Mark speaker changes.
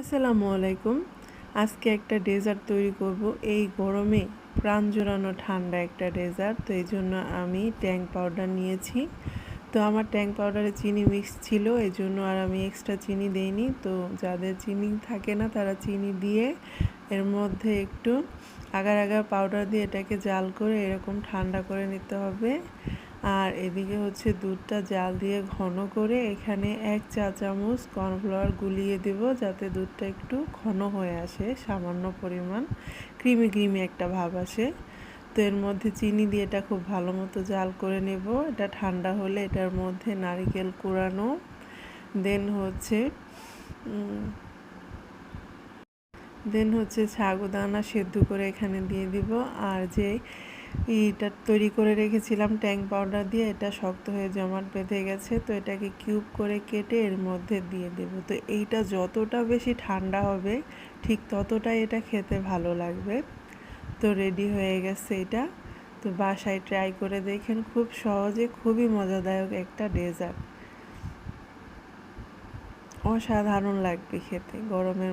Speaker 1: আসসালামু আলাইকুম। আজকে একটা ডেজার্ট তৈরি করব। এই গরমে প্রাণ জোড়ানো ঠান্ডা একটা ডেজার্ট তো এই জন্য আমি ট্যাং পাউডার নিয়েছি। তো আমার ট্যাং পাউডারে চিনি মিক্স ছিল, এই জন্য আর আমি এক্সট্রা চিনি দেইনি। তো যাদের চিনি থাকে না, তারা চিনি দিয়ে এর মধ্যে একটু আগার আগার পাউডার দিয়ে এটাকে জাল করে এরকম ঠান্ডা করে নিতে হবে। আর এদিকে হচ্ছে দুধটা জাল দিয়ে ঘন করে এখানে এক চা চামচ কর্নফ্লাওয়ার গুলিয়ে দেব যাতে দুধটা একটু ঘন হয়ে আসে, সামান্য পরিমাণ ক্রিমি ক্রিমি একটা ভাব আসে। তো এর মধ্যে চিনি দিয়ে এটা খুব ভালো মতো জাল করে নেব। এটা ঠান্ডা হলে এটার মধ্যে নারিকেল কুড়ানো, দেন হচ্ছে দেন হচ্ছে সাগুদানা সেদ্ধ করে এখানে দিয়ে দিব। আর যে এইটা তৈরি করে রেখেছিলাম ট্যাং পাউডার দিয়ে। এটা শক্ত হয়ে জমাট বেঁধে গেছে, তো এটাকে কিউব করে কেটে এর মধ্যে দিয়ে দেব। তো এইটা যতটা বেশি ঠান্ডা হবে, ঠিক ততটাই এটা খেতে ভালো লাগবে। তো রেডি হয়ে গেছে এটা। তো বাসায় ট্রাই করে দেখেন, খুব সহজে খুবই মজাদায়ক একটা ডেজার্ট। অসাধারণ লাগবে খেতে, গরমের